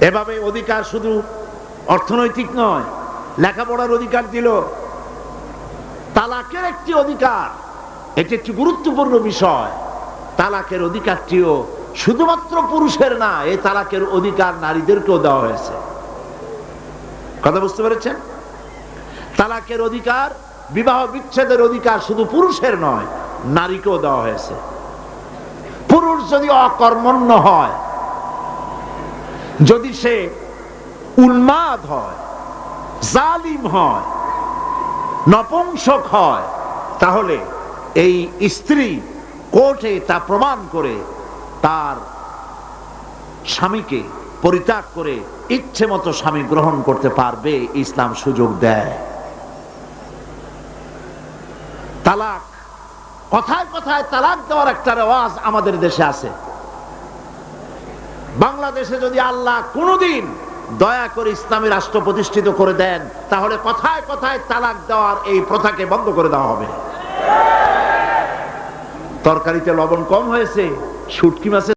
এভাবে অধিকার শুধু অর্থনৈতিক নয়, লেখাপড়ার অধিকার দিল। তালাকের একটি অধিকার, এটি একটি গুরুত্বপূর্ণ বিষয়। তালাকের অধিকারটিও শুধুমাত্র পুরুষের না, এই তালাকের অধিকার নারীদেরকেও দেওয়া হয়েছে। কথা বুঝতে পেরেছেন? তালাকের অধিকার, বিবাহ বিচ্ছেদের অধিকার শুধু পুরুষের নয়, নারীকেও দেওয়া হয়েছে। পুরুষ যদি অকর্মণ্য হয় যদি সে উন্মাদ হয়, জালিম হয়, নপুংসক হয়, তাহলে এই স্ত্রী কোর্টে তা প্রমাণ করে তার স্বামীকে পরিত্যাগ করে ইচ্ছে মতো স্বামী গ্রহণ করতে পারবে, ইসলাম সুযোগ দেয়। তালাক, কথায় কথায় তালাক দেওয়ার একটা রেওয়াজ আমাদের দেশে আছে। বাংলাদেশে যদি আল্লাহ কোনোদিন দয়া করে ইসলামী রাষ্ট্র প্রতিষ্ঠিত করে দেন, তাহলে কথায় কথায় তালাক দেওয়ার এই প্রথাকে বন্ধ করে দেওয়া হবে। তরকারিতে লবণ কম হয়েছে, শুটকি মাছের